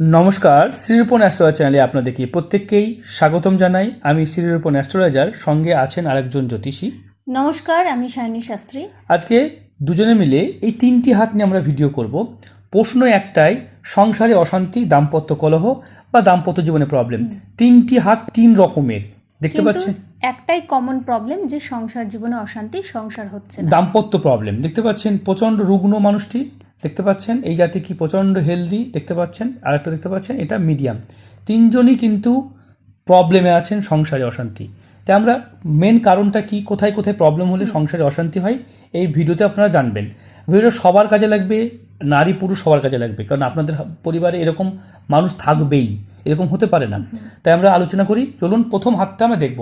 নমস্কার শ্রীরূপন অ্যাস্ট্রোলজার চ্যানেলে আপনাদেরকে প্রত্যেককেই স্বাগতম জানাই। আমি শ্রীরূপন অ্যাস্ট্রোলজার সঙ্গে আছেন আরেকজন জ্যোতিষী। নমস্কার আমি শায়নী শাস্ত্রী। আজকে দুজনে মিলে এই তিনটি হাত নিয়ে আমরা ভিডিও করব। প্রশ্ন একটাই সংসারে অশান্তি দাম্পত্য কলহ বা দাম্পত্য জীবনে প্রবলেম তিনটি হাত তিন রকমের দেখতে পাচ্ছেন? একটাই কমন প্রবলেম যে সংসার জীবনে অশান্তি সংসার হচ্ছে দাম্পত্য প্রবলেম দেখতে পাচ্ছেন? প্রচণ্ড রুগ্ন মানুষটি দেখতে পাচ্ছেন, এই জাতি কি প্রচণ্ড হেলদি দেখতে পাচ্ছেন, আরেকটা দেখতে পাচ্ছেন, এটা মিডিয়াম তিনজনই কিন্তু প্রবলেমে আছেন সংসারে অশান্তি। তাই আমরা মেন কারণটা কি, কোথায় কোথায় প্রবলেম হলে সংসারে অশান্তি হয়, এই ভিডিওতে আপনারা জানবেন। ভিডিও সবার কাজে লাগবে, নারী পুরুষ সবার কাজে লাগবে, কারণ আপনাদের পরিবারে এরকম মানুষ থাকবেই, এরকম হতে পারে না। তাই আমরা আলোচনা করি, চলুন প্রথম হাতটা আমরা দেখব।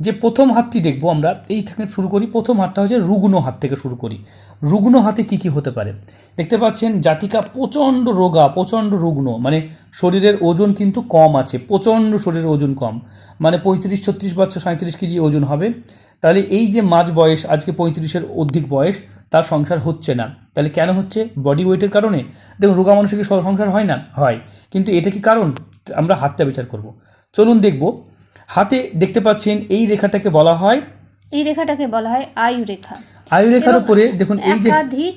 যে প্রথম হাতটি দেখব আমরা, এই থেকে শুরু করি। প্রথম হাতটা হচ্ছে রুগ্ন হাত থেকে শুরু করি। রুগ্ন হাতে কি কি হতে পারে? দেখতে পাচ্ছেন, জাতিকা প্রচণ্ড রোগা, প্রচণ্ড রুগ্ন। মানে শরীরের ওজন কিন্তু কম আছে, প্রচণ্ড শরীরের ওজন কম। মানে পঁয়ত্রিশ, ছত্রিশ বছর সাঁত্রিশ কেজি ওজন হবে। তাহলে এই যে মাঝ বয়স, আজকে পঁয়ত্রিশের অধিক বয়স, তার সংসার হচ্ছে না। তাহলে কেন হচ্ছে? বডি ওয়েটের কারণে? দেখুন, রোগা মানুষের কি সংসার হয় না? হয়। কিন্তু এটা কি কারণ? আমরা হাতটা বিচার করব। চলুন দেখব। হাতে দেখতে পাচ্ছেন এই রেখাটাকে বলা হয় এই রেখাটাকে বলা হয় আয়ু রেখা। আয়ু রেখার উপরে দেখুন এই যে একাধিক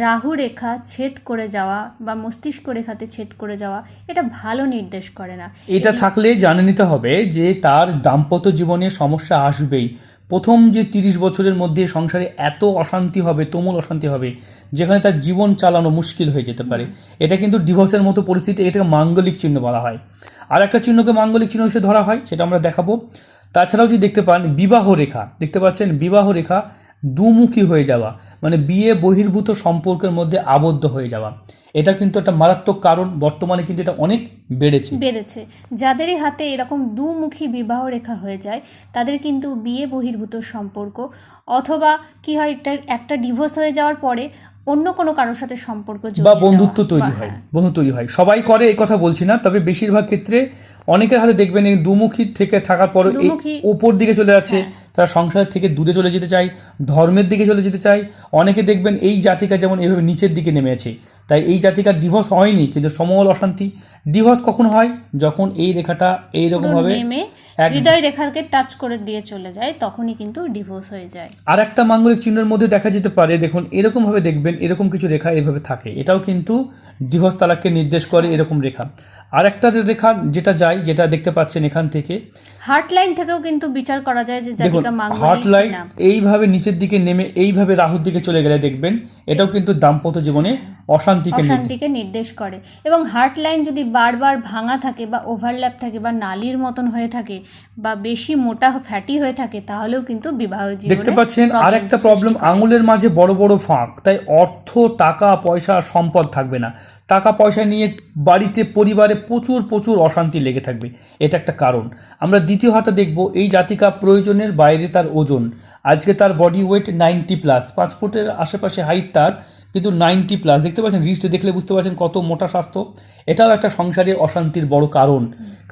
রাহু রেখা ছেদ করে যাওয়া বা মস্তিষ্ক রেখাতে ছেদ করে যাওয়া এটা ভালো নির্দেশ করে না। এটা থাকলে জানে নিতে হবে যে তার দাম্পত্য জীবনে সমস্যা আসবেই। প্রথম যে তিরিশ বছরের মধ্যে সংসারে এত অশান্তি হবে তুমুল অশান্তি হবে যেখানে তার জীবন চালানো মুশকিল হয়ে যেতে পারে। এটা কিন্তু ডিভোর্সের মতো পরিস্থিতি এটাকে মাঙ্গলিক চিহ্ন বলা হয়। আর একটা চিহ্নকে মাঙ্গলিক চিহ্ন হিসেবে ধরা হয় সেটা আমরা দেখাবো। তাছাড়াও যদি দেখতে পান বিবাহ রেখা, দেখতে পাচ্ছেন বিবাহ রেখা দুমুখী হয়ে যাওয়া মানে বিয়ে বহির্ভূত সম্পর্কের মধ্যে আবদ্ধ হয়ে যাওয়া। এটা কিন্তু একটা মারাত্মক কারণ, বর্তমানে কিন্তু এটা অনেক বেড়েছে। বেড়েছে। যাদেরই হাতে এরকম দুমুখী বিবাহ রেখা হয়ে যায়, তাদের কিন্তু বিয়ে বহির্ভূত সম্পর্ক অথবা কি হয়, একটা একটা ডিভোর্স হয়ে যাওয়ার পরে অন্য কোনো কারোর সাথে সম্পর্ক বা বন্ধুত্ব তৈরি হয় হ্যাঁ। বন্ধু তৈরি হয় সবাই করে এই কথা বলছি না তবে বেশিরভাগ ক্ষেত্রে অনেকের হাতে দেখবেন এই দুমুখী থেকে থাকার পর হ্যাঁ। উপর দিকে চলে যাচ্ছে তারা সংসার থেকে দূরে চলে যেতে চায় ধর্মের দিকে চলে যেতে চায়। অনেকে দেখবেন এই জাতিকা যেমন এইভাবে নিচের দিকে নেমে আছে। তাই এই জাতিকার ডিভোর্স হয়নি কিন্তু সমল অশান্তি। ডিভোর্স কখন হয়? যখন এই রেখাটা এইরকমভাবে হৃদয় রেখাকে টাচ করে দিয়ে চলে যায় তখনই কিন্তু ডিভোর্স হয়ে যায়। আর একটা মাঙ্গলিক চিহ্নের মধ্যে দেখা যেতে পারে দেখুন এরকমভাবে দেখবেন এরকম কিছু রেখা এভাবে থাকে। এটাও কিন্তু ডিভোর্স তালাককে নির্দেশ করে এরকম রেখা। আর একটা রেখা যেটা যায় যেটা দেখতে পাচ্ছেন এখান থেকে। হার্ট লাইন থেকেও কিন্তু বিচার করা যায় যে দেখুন হার্ট লাইন এইভাবে নিচের দিকে নেমে এইভাবে রাহুর দিকে চলে গেলে দেখবেন এটাও কিন্তু দাম্পত্য জীবনে অশান্তিকে নির্দেশ অশান্তিকে নির্দেশ করে। এবং হার্ট লাইন যদি বারবার ভাঙা থাকে বা ওভারল্যাপ থাকে বা নালির মতন হয়ে থাকে বা বেশি মোটা ফ্যাটি হয়ে থাকে তাহলেও কিন্তু বিবাহ জীবনে দেখতে পাচ্ছেন problem আর একটা প্রবলেম। আঙুলের মাঝে বড় বড় ফাঁক তাই অর্থ টাকা পয়সা সম্পদ থাকবে না। টাকা পয়সা নিয়ে বাড়িতে পরিবারে প্রচুর প্রচুর অশান্তি লেগে থাকবে। এটা একটা কারণ। আমরা দ্বিতীয় হাতে দেখব এই জাতিকা প্রয়োজনের বাইরে তার ওজন। আজকে তার বডি ওয়েট নাইনটি প্লাস পাঁচ ফুটের আশেপাশে হাইট তার কিন্তু নাইনটি প্লাস। দেখতে পাচ্ছেন রিস্ট দেখলে বুঝতে পারছেন কত মোটা স্বাস্থ্য। এটাও একটা সংসারে অশান্তির বড় কারণ।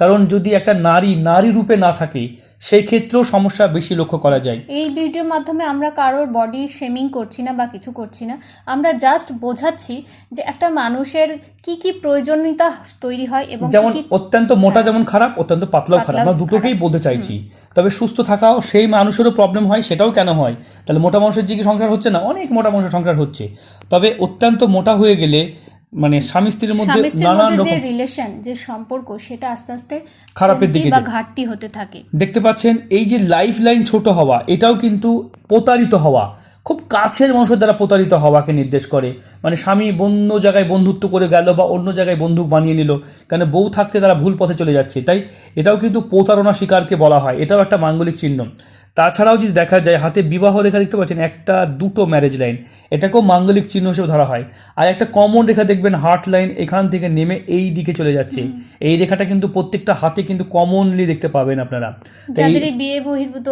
কারণ যদি একটা নারী নারী রূপে না থাকে সেই ক্ষেত্রেও সমস্যা বেশি লক্ষ্য করা যায়। এই ভিডিওর মাধ্যমে আমরা কারোর বডি শেমিং করছি না বা কিছু করছি না। আমরা জাস্ট বোঝাচ্ছি যে একটা মানুষের কি কি প্রয়োজনীয়তা তৈরি হয় এবং যেমন অত্যন্ত মোটা যেমন খারাপ অত্যন্ত পাতলাও খারাপ। আমরা দুটোকেই বলতে চাইছি। তবে সুস্থ থাকাও সেই মানুষেরও প্রবলেম হয় সেটাও কেন হয়? তাহলে মোটা মানুষের যে কি সংসার হচ্ছে না? অনেক মোটা মানুষের সংসার হচ্ছে। তবে অত্যন্ত মোটা হয়ে গেলে মানে স্বামী স্ত্রীর মধ্যে নানান রকম রিলেশন যে সম্পর্ক সেটা আস্তে আস্তে খারাপের দিকে বা ঘাটতি হতে থাকে। দেখতে পাচ্ছেন এই যে লাইফ লাইন ছোট হওয়া এটাও কিন্তু প্রতারিত হওয়া। খুব কাছের মানুষের দ্বারা প্রতারিত হওয়াকে নির্দেশ করে। মানে স্বামী অন্য জায়গায় বন্ধুত্ব করে গেল বা অন্য জায়গায় বন্দুক বানিয়ে নিল কেন বউ থাকতে তারা ভুল পথে চলে যাচ্ছে। তাই এটাও কিন্তু প্রতারণা শিকারকে বলা হয়। এটাও একটা মাঙ্গলিক চিহ্ন। তাছাড়াও যদি দেখা যায় হাতে বিবাহ রেখা দেখতে পাচ্ছেন একটা দুটো ম্যারেজ লাইন এটাকেও মাঙ্গলিক চিহ্ন হিসেবে ধরা হয়। আর একটা কমন রেখা দেখবেন হার্ট লাইন এখান থেকে নেমে এই দিকে চলে যাচ্ছে। এই রেখাটা কিন্তু প্রত্যেকটা হাতে কিন্তু কমনলি দেখতে পাবেন আপনারা। যাদের বিয়ে বহির্ভূত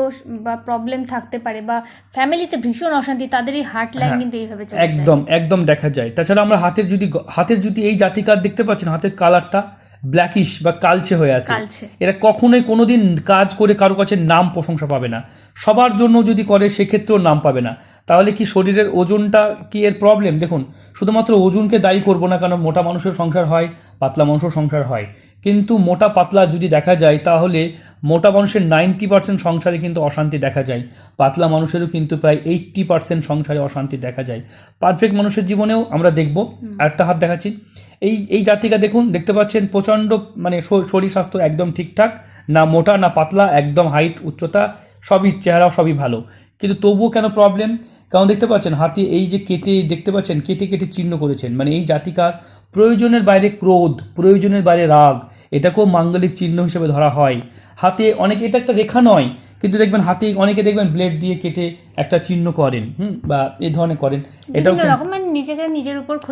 বা প্রবলেম থাকতে পারে বা ফ্যামিলিতে ভীষণ অশান্তি তাদের এই হার্ট লাইন কিন্তু এইভাবে চলে একদম একদম দেখা যায়। তাছাড়া আমরা হাতের যদি হাতের যদি এই জাতিকার দেখতে পাচ্ছেন হাতের কালারটা ব্ল্যাকিশ বা কালচে হয়ে আছে। এরা কখনোই কোনোদিন কাজ করে কারও কাছে নাম প্রশংসা পাবে না। সবার জন্য যদি করে সেক্ষেত্রেও নাম পাবে না। তাহলে কি শরীরের ওজনটা কি এর প্রবলেম দেখুন শুধুমাত্র ওজনকে দায়ী করব না কারণ মোটা মানুষের সংসার হয় পাতলা মানুষের সংসার হয়। কিন্তু মোটা পাতলা যদি দেখা যায় তাহলে মোটা মানুষের নাইনটি পার্সেন্ট সংসারে কিন্তু অশান্তি দেখা যায়। পাতলা মানুষেরও কিন্তু প্রায় এইট্টি পার্সেন্ট সংসারে অশান্তি দেখা যায়। পারফেক্ট মানুষের জীবনেও আমরা দেখব। আরেকটা হাত দেখাচ্ছি। এই এই জাতিকা দেখুন দেখতে পাচ্ছেন প্রচণ্ড মানে শরীর স্বাস্থ্য একদম ঠিকঠাক। না মোটা না পাতলা একদম হাইট উচ্চতা সবই চেহারা সবই ভালো। কিন্তু তবুও কেন প্রবলেম কারণ দেখতে পাচ্ছেন হাতে এই যে কেটে দেখতে পাচ্ছেন কেটে কেটে চিহ্ন করেছেন। মানে এই জাতিকার প্রয়োজনের বাইরে ক্রোধ প্রয়োজনের বাইরে রাগ এটাকেও মাঙ্গলিক চিহ্ন হিসেবে ধরা হয়। হাতে অনেকে এটা একটা রেখা নয় কিন্তু দেখবেন হাতে অনেকে দেখবেন ব্লেড দিয়ে কেটে একটা চিহ্ন করেন হুম বা এই ধরনের করেন। এটাও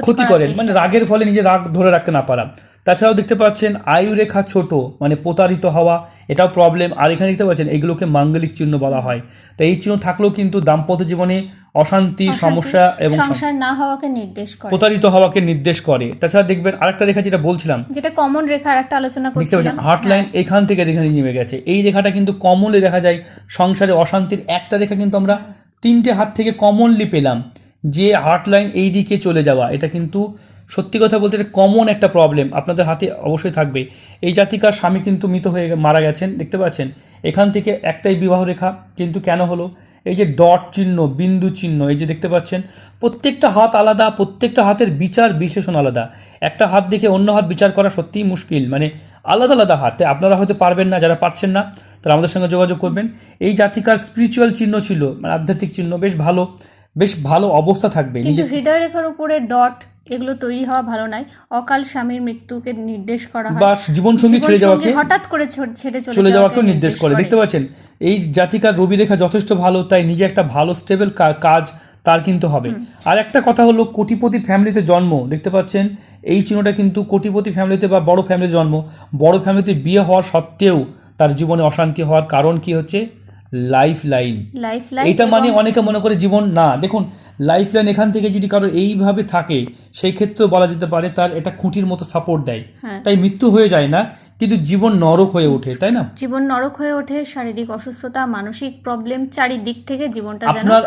ক্ষতি করেন। মানে রাগের ফলে নিজের রাগ ধরে রাখতে না পারা। তাছাড়াও দেখতে পাচ্ছেন আয়ু রেখা ছোট মানে প্রতারিত হওয়া এটাও প্রবলেম আর এখানে দেখতে পাচ্ছেন এগুলোকে মাঙ্গলিক চিহ্ন বলা হয়। তো এই চিহ্ন থাকলেও কিন্তু দাম্পত্য জীবনে অশান্তি সমস্যা এবং সংসার না হওয়াকে নির্দেশ করে। প্রতারিত হওয়াকে নির্দেশ করে। তাছাড়া দেখবেন আরেকটা রেখা যেটা বলছিলাম যেটা কমন রেখা আর একটা আলোচনা দেখতে করছিলাম। পাচ্ছেন হার্ট লাইন এখান থেকে এখানে নেমে গেছে। এই রেখাটা কিন্তু কমনলি দেখা যায় সংসারে অশান্তির একটা রেখা কিন্তু আমরা তিনটে হাত থেকে কমনলি পেলাম। যে হার্ট লাইন এই দিকে চলে যাওয়া, এটা কিন্তু সত্যি কথা বলতে এটা কমন একটা প্রবলেম আপনাদের হাতে অবশ্যই থাকবে। এই জাতিকার স্বামী কিন্তু মৃত হয়ে মারা গেছেন, দেখতে পাচ্ছেন? এখান থেকে একটাই বিবাহ রেখা কিন্তু কেন হলো? এই যে ডট চিহ্ন, বিন্দু চিহ্ন, এই যে দেখতে পাচ্ছেন? প্রত্যেকটা হাত আলাদা, প্রত্যেকটা হাতের বিচার বিশ্লেষণ আলাদা। একটা হাত দেখে অন্য হাত বিচার করা সত্যিই মুশকিল মানে আলাদা আলাদা হাতে। আপনারা হয়তো পারবেন না, যারা পারছেন না, তারা আমাদের সঙ্গে যোগাযোগ করবেন। এই জাতিকার স্পিরিচুয়াল চিহ্ন ছিল মানে আধ্যাত্মিক চিহ্ন, বেশ ভালো। বেশ ভালো অবস্থা থাকবে। কিন্তু হৃদয় রেখার উপরে ডট এগুলো তৈরি হওয়া ভালো নয়। অকাল স্বামীর মৃত্যুকে নির্দেশ করা হয়। বা জীবনসঙ্গী ছেড়ে যাওয়াকে হঠাৎ করে ছেড়ে চলে যাওয়াকেও নির্দেশ করে। দেখতে পাচ্ছেন এই জাতিকার রবি রেখা যথেষ্ট ভালো তাই নিজে একটা ভালো স্টেবল কাজ তার কিন্তু হবে। আর একটা কথা হলো কোটিপতি ফ্যামিলিতে জন্ম। দেখতে পাচ্ছেন এই চিহ্নটা কিন্তু কোটিপতি ফ্যামিলিতে বা বড় ফ্যামিলিতে জন্ম। বড় ফ্যামিলিতে বিয়ে হওয়া সত্ত্বেও তার জীবনে অশান্তি হওয়ার কারণ কি হচ্ছে? লাইফ লাইন লাইফ লাইন এটা মানে অনেকে মনে করে জীবন না। দেখুন লাইফ লাইন এখান থেকে যদি কারোর এইভাবে থাকে সেই ক্ষেত্রেও বলা যেতে পারে তার এটা খুঁটির মতো সাপোর্ট দেয়। হ্যাঁ। তাই মৃত্যু হয়ে যায় না কিন্তু জীবন নরক হয়ে ওঠে তাই না? জীবন নরক হয়ে ওঠে শারীরিক অসুস্থতা মানসিক প্রবলেম চারিদিক থেকে জীবনটা আপনার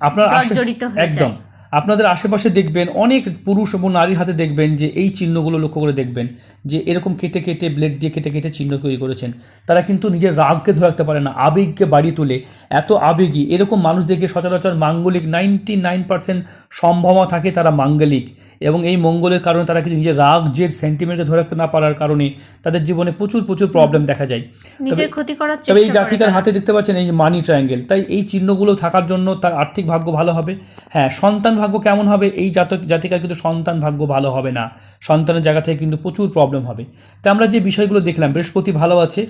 আপনার জড়িত একদম। আপনাদের আশেপাশে দেখবেন, অনেক পুরুষ এবং নারীর হাতে দেখবেন যে এই চিহ্নগুলো লক্ষ্য করে দেখবেন যে এরকম কেটে কেটে ব্লেড দিয়ে কেটে কেটে চিহ্ন তৈরি করেছেন। তারা কিন্তু নিজের রাগকে ধরে রাখতে পারে না, আবেগকে বাড়িয়ে তোলে। এত আবেগী, এরকম মানুষ দেখে সচরাচর মাঙ্গলিক নাইনটি নাইন পার্সেন্ট সম্ভাবনা থাকে তারা মাঙ্গলিক। এবং এই মঙ্গলের কারণে তারা কিন্তু নিজের রাগ জেদ সেন্টিমেন্টকে ধরে রাখতে না পারার কারণে তাদের জীবনে প্রচুর প্রচুর প্রবলেম দেখা যায়। নিজের ক্ষতি করার তবে এই জাতিকার হাতে দেখতে পাচ্ছেন এই মানি ট্রায়াঙ্গেল তাই এই চিহ্নগুলো থাকার জন্য তার আর্থিক ভাগ্য ভালো হবে। হ্যাঁ সন্তান ভাগ্য কেমন হবে? এই জাতক জাতিকার কিন্তু সন্তান ভাগ্য ভালো হবে না। সন্তানের জায়গা থেকে কিন্তু প্রচুর প্রবলেম হবে। তাই আমরা যে বিষয়গুলো দেখলাম বৃহস্পতি ভালো আছে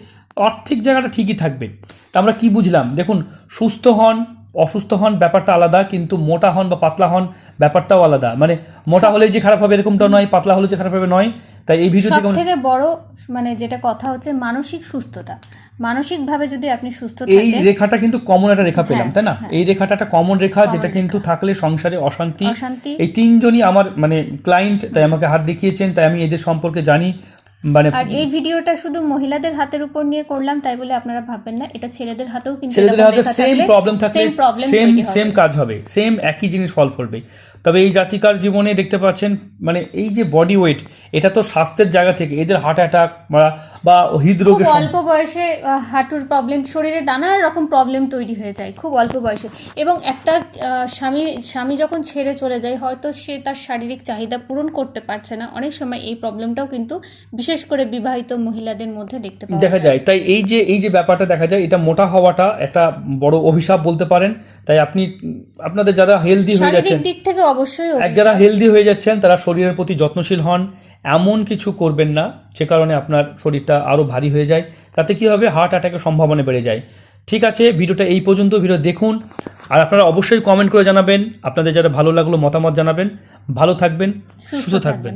আর্থিক জায়গাটা ঠিকই থাকবে। তা আমরা কি বুঝলাম? দেখুন সুস্থ হন অসুস্থ হন ব্যাপারটা আলাদা কিন্তু মোটা হন বা পাতলা হন ব্যাপারটাও আলাদা। মানে মোটা হলে যে খারাপ হবে এরকমটা নয় পাতলা হলে যে খারাপ হবে নয়। তাই এই ভিডিও থেকে থেকে বড় মানে যেটা কথা হচ্ছে মানসিক সুস্থতা। মানসিকভাবে যদি আপনি সুস্থ এই রেখাটা কিন্তু কমন একটা রেখা পেলাম হ্যাঁ, তাই না? হ্যাঁ। এই রেখাটা একটা কমন রেখা যেটা কিন্তু থাকলে সংসারে অশান্তি। অশান্তি। এই তিনজনই আমার মানে ক্লায়েন্ট তাই আমাকে হাত দেখিয়েছেন তাই আমি এদের সম্পর্কে জানি। মানে আর এই ভিডিওটা শুধু মহিলাদের হাতের উপর নিয়ে করলাম তাই বলে আপনারা ভাববেন না। এটা ছেলেদের হাতেও কিন্তু ছেলেদের হাতে সেম প্রবলেম থাকলে সেম সেম কাজ হবে সেম একই জিনিস ফল করবে। তবে এই জাতিকার জীবনে দেখতে পাচ্ছেন মানে এই যে বডি ওয়েট এটা তো স্বাস্থ্যের জায়গা থেকে এদের হার্ট অ্যাটাক বা বা হৃদরোগের অল্প বয়সে হাঁটুর প্রবলেম শরীরে নানা রকম প্রবলেম তৈরি হয়ে যায় খুব অল্প বয়সে। এবং একটা স্বামী স্বামী যখন ছেড়ে চলে যায় হয়তো সে তার শারীরিক চাহিদা পূরণ করতে পারছে না অনেক সময় এই প্রবলেমটাও কিন্তু বিশেষ করে বিবাহিত মহিলাদের মধ্যে দেখতে পাওয়া দেখা যায়। তাই এই যে এই যে ব্যাপারটা দেখা যায় এটা মোটা হওয়াটা একটা বড় অভিশাপ বলতে পারেন। তাই আপনি আপনাদের যারা হেলদি হয়ে যাচ্ছেন দিক থেকে অবশ্যই যারা হেলদি হয়ে যাচ্ছেন তারা শরীরের প্রতি যত্নশীল হন। এমন কিছু করবেন না যে কারণে আপনার শরীরটা আরও ভারী হয়ে যায়। তাতে কি হবে? হার্ট অ্যাটাকের সম্ভাবনা বেড়ে যায়। ঠিক আছে ভিডিওটা এই পর্যন্ত ভিডিও দেখুন। আর আপনারা অবশ্যই কমেন্ট করে জানাবেন। আপনাদের যারা ভালো লাগল মতামত জানাবেন। ভালো থাকবেন সুস্থ থাকবেন।